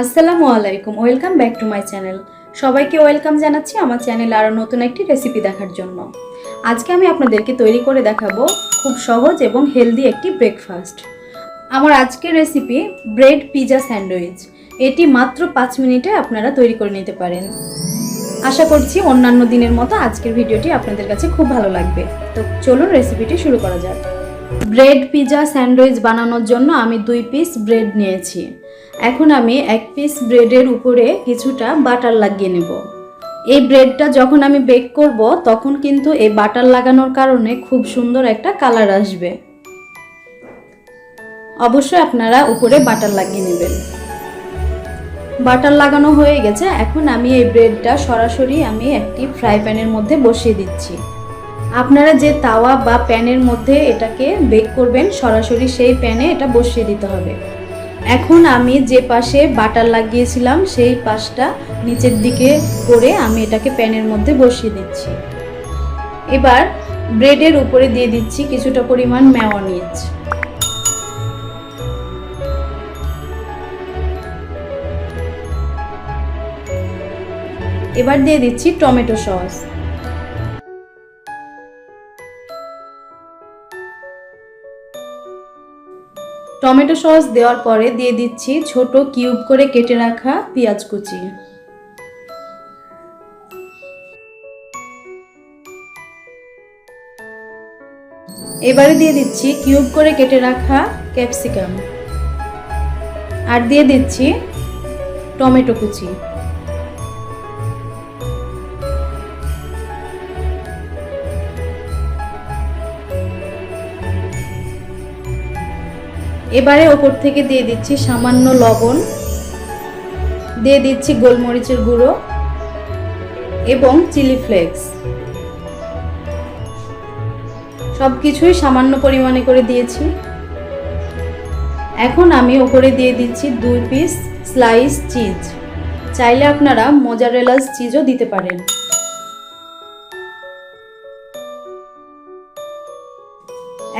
আসসালামু আলাইকুম, welcome back to my channel. সবাইকে ওয়েলকাম জানাচ্ছি আমার চ্যানেলে আরও নতুন একটি রেসিপি দেখার জন্য। আজকে আমি আপনাদেরকে তৈরি করে দেখাবো খুব সহজ এবং হেলদি একটি ব্রেকফাস্ট। আমার আজকের রেসিপি ব্রেড পিজা স্যান্ডউইচ। এটি মাত্র পাঁচ মিনিটে আপনারা তৈরি করে নিতে পারেন। আশা করছি অন্যান্য দিনের মতো আজকের ভিডিওটি আপনাদের কাছে খুব ভালো লাগবে। তো চলুন রেসিপিটি শুরু করা যাক। ব্রেড পিজা স্যান্ডউইচ বানানোর জন্য আমি দুই পিস ব্রেড নিয়েছি। এখন আমি এক পিস ব্রেডের উপরে কিছুটা বাটার লাগিয়ে নেব। এই ব্রেডটা যখন আমি বেক করব, তখন কিন্তু এই বাটার লাগানোর কারণে খুব সুন্দর একটা কালার আসবে। অবশ্যই আপনারা উপরে বাটার লাগিয়ে নেবেন। বাটার লাগানো হয়ে গেছে, এখন আমি এই ব্রেডটা সরাসরি আমি একটি ফ্রাই প্যানের মধ্যে বসিয়ে দিচ্ছি। আপনারা যে তাওয়া বা প্যানের মধ্যে এটাকে বেক করবেন, সরাসরি সেই প্যানে এটা বসিয়ে দিতে হবে। এখন আমি যে পাশে বাটার লাগিয়েছিলাম, সেই পাশটা নিচের দিকে করে আমি এটাকে প্যানের মধ্যে বসিয়ে দিচ্ছি। এবার ব্রেডের উপরে দিয়ে দিচ্ছি কিছুটা পরিমাণ ম্যাওনিজ। এবার দিয়ে দিচ্ছি টমেটো সস। টমেটো সস দেওয়ার পরে দিয়ে দিচ্ছি ছোট কিউব করে কেটে রাখা পেঁয়াজ কুচি। এবারে দিয়ে দিচ্ছি কিউব করে কেটে রাখা ক্যাপসিকাম। আর দিয়ে দিচ্ছি টমেটো কুচি। এবারে ওপর থেকে দিয়ে দিচ্ছি সামান্য লবণ, দিয়ে দিচ্ছি গোলমরিচের গুঁড়ো এবং চিলি ফ্লেক্স। সব কিছুই সামান্য পরিমাণে করে দিয়েছি। এখন আমি ওপরে দিয়ে দিচ্ছি দুই পিস স্লাইস চিজ চাইলে আপনারা মোজারেলাস চিজও দিতে পারেন।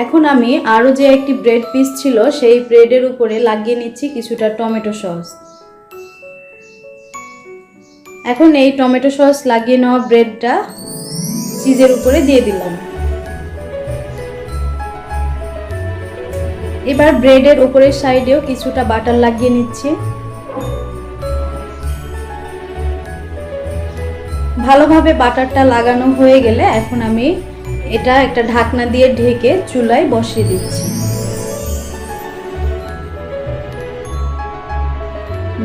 এখন আমি আরও যে একটি ব্রেড পিস ছিল, সেই ব্রেডের উপরে লাগিয়ে নিচ্ছি কিছুটা টমেটো সস। এখন এই টমেটো সস লাগিয়ে নেওয়া ব্রেডটা চিজের উপরে দিয়ে দিলাম। এবার ব্রেডের উপরের সাইডেও কিছুটা বাটার লাগিয়ে নিচ্ছি। ভালোভাবে বাটারটা লাগানো হয়ে গেলে এখন আমি এটা একটা ঢাকনা দিয়ে ঢেকে চুলায় বসিয়ে দিচ্ছি।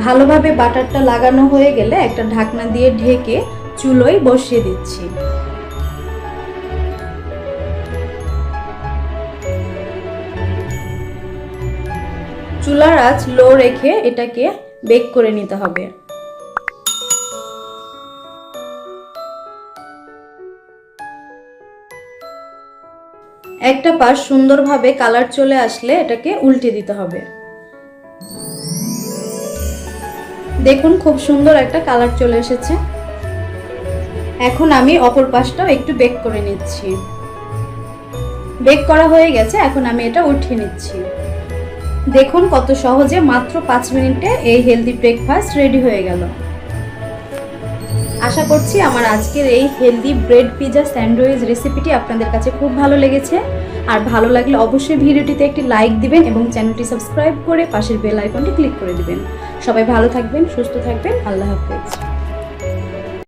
ভালোভাবে বাটারটা লাগানো হয়ে গেলে একটা ঢাকনা দিয়ে ঢেকে চুলোয় বসিয়ে দিচ্ছি। চুলার আঁচ লো রেখে এটাকে বেক করে নিতে হবে। একটা পাশ সুন্দরভাবে কালার চলে আসলে এটাকে উল্টে দিতে হবে। দেখুন, খুব সুন্দর একটা কালার চলে এসেছে। এখন আমি অপর পাশটাও একটু বেক করে নিচ্ছি। বেক করা হয়ে গেছে, এখন আমি এটা উঠিয়ে নিচ্ছি। দেখুন, কত সহজে মাত্র পাঁচ মিনিটে এই হেলদি ব্রেকফাস্ট রেডি হয়ে গেল। আশা করছি আমার আজকের এই হেলদি ব্রেড পিজা স্যান্ডউইচ রেসিপিটি আপনাদের কাছে খুব ভালো লেগেছে। আর ভালো লাগলে অবশ্যই ভিডিওটিতে একটি লাইক দিবেন এবং চ্যানেলটি সাবস্ক্রাইব করে পাশের বেল আইকনটি ক্লিক করে দিবেন। সবাই ভালো থাকবেন, সুস্থ থাকবেন। আল্লাহ হাফেজ।